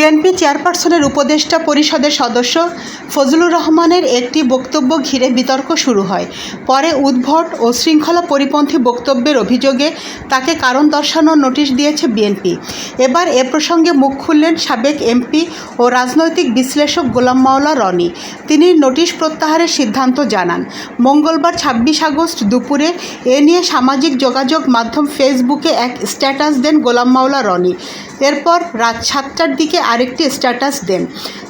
BNP চেয়ারপারসনের উপদেষ্টা পরিষদের সদস্য ফজলুর রহমানের একটি বক্তব্য ঘিরে বিতর্ক শুরু হয়। পরে উদ্ভট ও শৃঙ্খলা পরিপন্থী বক্তব্যের অভিযোগে তাকে কারণ দর্শানোর নোটিশ দিয়েছে বিএনপি। এবার এ প্রসঙ্গে মুখ খুললেন সাবেক এমপি ও রাজনৈতিক বিশ্লেষক গোলাম মাওলা রনি। তিনি নোটিশ প্রত্যাহারের সিদ্ধান্ত জানান। মঙ্গলবার ছাব্বিশ আগস্ট দুপুরে এ নিয়ে সামাজিক যোগাযোগ মাধ্যম ফেসবুকে এক স্ট্যাটাস দেন গোলাম মাওলা রনি। এরপর রাত সাতটার দিকে আরেকটি স্ট্যাটাস দেন।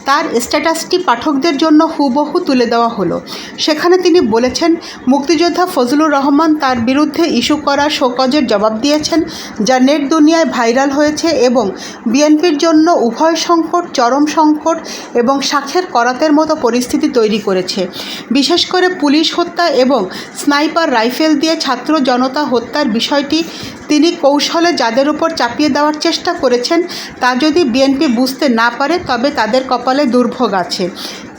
তার স্ট্যাটাসটি পাঠকদের জন্য হুবহু তুলে দেওয়া হলো। সেখানে তিনি বলেছেন, মুক্তিযোদ্ধা ফজলুর রহমান তার বিরুদ্ধে ইস্যু করা শোকজের জবাব দিয়েছেন, যা নেট দুনিয়ায় ভাইরাল হয়েছে এবং বিএনপির জন্য উভয় সংকট, চরম সংকট এবং সাক্ষের করাতের মতো পরিস্থিতি তৈরি করেছে। বিশেষ করে পুলিশ হত্যা এবং স্নাইপার রাইফেল দিয়ে ছাত্র জনতা হত্যার বিষয়টি তিনি কৌশলে যাদের উপর চাপিয়ে দেওয়ার চেষ্টা করেছেন, তা যদি বিএনপি বুঝতে না পারে তবে তাদের কপালে দুর্ভোগ আছে।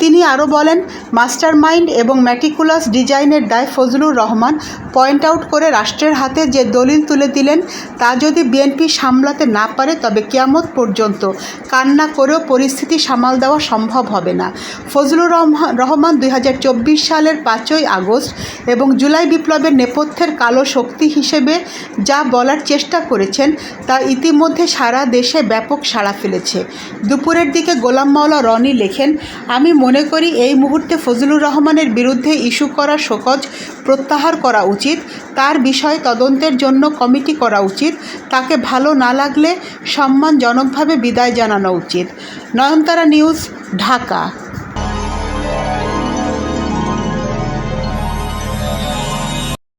তিনি আরও বলেন মাস্টার মাইন্ড এবং ম্যাটিকুলাস ডিজাইনের দায় ফজলুর রহমান। পয়েন্ট আউট করে রাষ্ট্রের হাতে যে দলিল তুলে দিলেন, তা যদি বিএনপি সামলাতে না পারে, তবে কিয়ামত পর্যন্ত কান্না করেও পরিস্থিতি সামাল দেওয়া সম্ভব হবে না। ফজলুর রহমান দুই হাজার চব্বিশ সালের পাঁচই আগস্ট এবং জুলাই বিপ্লবের নেপথ্যের কালো শক্তি হিসেবে যা বলার চেষ্টা করেছেন, তা ইতিমধ্যে সারা দেশে ব্যাপক সাড়া ফেলেছে। দুপুরের দিকে গোলাম মাওলা রনি লেখেন, আমি মনে করি এই মুহূর্তে ফজলুর রহমানের বিরুদ্ধে ইস্যু করা শোকজ প্রত্যাহার করা উচিত। তার বিষয়ে তদন্তের জন্য কমিটি করা উচিত। তাকে ভালো না লাগলে সম্মানজনকভাবে বিদায় জানানো উচিত। নয়নতারা নিউজ, ঢাকা।